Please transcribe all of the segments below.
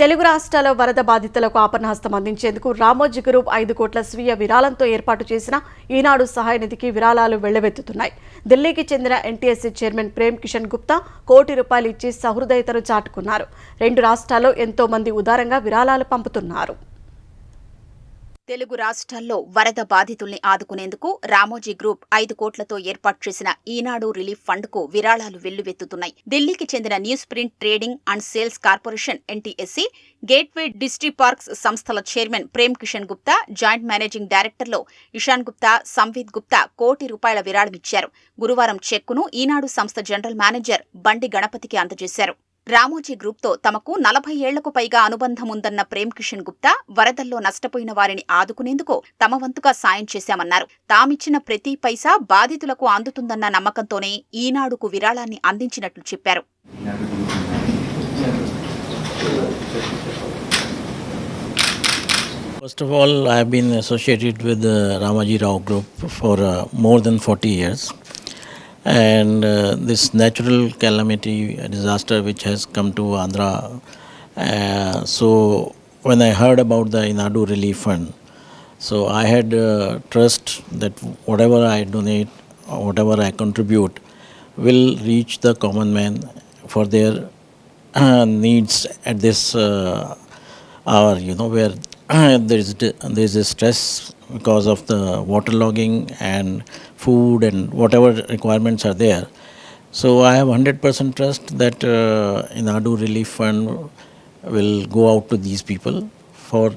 తెలుగు రాష్ట్రాల వరద బాధితులకు ఆపన్నహస్తం అందించేందుకు రామోజీ గ్రూప్ ఐదు కోట్ల స్వీయ విరాళంతో ఏర్పాటు చేసిన ఈనాడు సహాయ నిధికి విరాళాలు వెళ్ళవెత్తుతున్నాయి. ఢిల్లీకి చెందిన ఎన్టీఎస్సీ చైర్మన్ ప్రేమ్ కిషన్ గుప్తా కోటి రూపాయలు ఇచ్చి సహృదయతను చాటుకున్నారు. రెండు రాష్ట్రాల్లో ఎంతో మంది ఉదారంగా విరాళాలు పంపుతున్నారు. తెలుగు రాష్ట్రాల్లో వరద బాధితుల్ని ఆదుకునేందుకు రామోజీ గ్రూప్ ఐదు కోట్లతో ఏర్పాటు చేసిన ఈనాడు రిలీఫ్ ఫండ్కు విరాళాలు వెల్లువెత్తుతున్నాయి. ఢిల్లీకి చెందిన news print trading and sales corporation NTSC gateway Distriparks సంస్థల chairman Prem Kishan Gupta joint managing డైరెక్టర్లో Ishan Gupta Samvit Gupta కోటి రూపాయల విరాళమిచ్చారు గురువారం చెక్కును ఈనాడు సంస్థ జనరల్ మేనేజర్ బండి గణపతికి అందజేశారు. రామోజీ గ్రూప్తో తమకు నలభై ఏళ్ళకు పైగా అనుబంధం ఉందన్న ప్రేమ్ కిషన్ గుప్తా వరదల్లో నష్టపోయిన వారిని ఆదుకునేందుకు తమ వంతుగా సాయం చేశామన్నారు తామిచ్చిన ప్రతి పైసా బాధితులకు అందుతుందన్న నమ్మకంతోనే ఈనాడుకు విరాళాన్ని అందించినట్లు చెప్పారు First of all, I have been associated with the Ramaji Rao Group for uh, more than 40 years. And uh, this natural calamity, disaster which has come to Andhra. Uh, so, when I heard about the Inadu Relief Fund, so I had uh, trust that whatever I donate or whatever I contribute will reach the common man for their uh, needs at this uh, hour, you know, where there is there is a stress because of the waterlogging and food and whatever requirements are there. So I have 100% trust that uh, Inadu Relief Fund will go out to these people for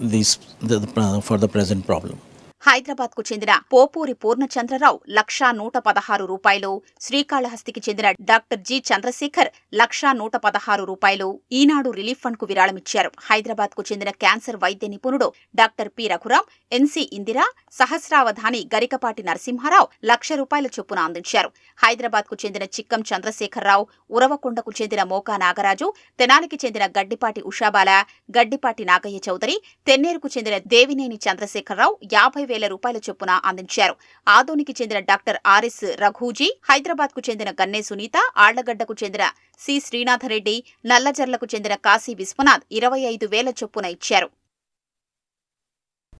these the, the, for the present problem. హైదరాబాద్కు చెందిన పోపూరి పూర్ణచంద్రరావు లక్షా నూట పదహారు రూపాయలు శ్రీకాళహస్తికి చెందిన doctor G Chandrasekhar లక్షా నూట పదహారు రూపాయలు ఈనాడు రిలీఫ్ ఫండ్కు విరాళమిచ్చారు. హైదరాబాద్కు చెందిన క్యాన్సర్ వైద్య నిపుణుడు doctor P Raghuram NC Indira సహస్రావధాని Garikapati Narasimharao లక్ష రూపాయల చొప్పున అందించారు. హైదరాబాద్కు చెందిన చిక్కం చంద్రశేఖరరావు ఉరవకొండకు చెందిన మోకా నాగరాజు తెనాలికి చెందిన గడ్డిపాటి ఉషాబాల గడ్డిపాటి నాగయ్య చౌదరి తెన్నేరుకు చెందిన దేవినేని చంద్రశేఖరరావు యాభై వేల రూపాయల చొప్పున అందించారు. ఆదోనికి చెందిన డాక్టర్ ఆర్ఎస్ రఘూజీ హైదరాబాద్కు చెందిన గన్నే సునీత ఆళ్ళగడ్డకు చెందిన సి శ్రీనాథరెడ్డి నల్లజర్లకు చెందిన కాశీ విశ్వనాథ్ ఇరవై ఐదు వేల చొప్పున ఇచ్చారు.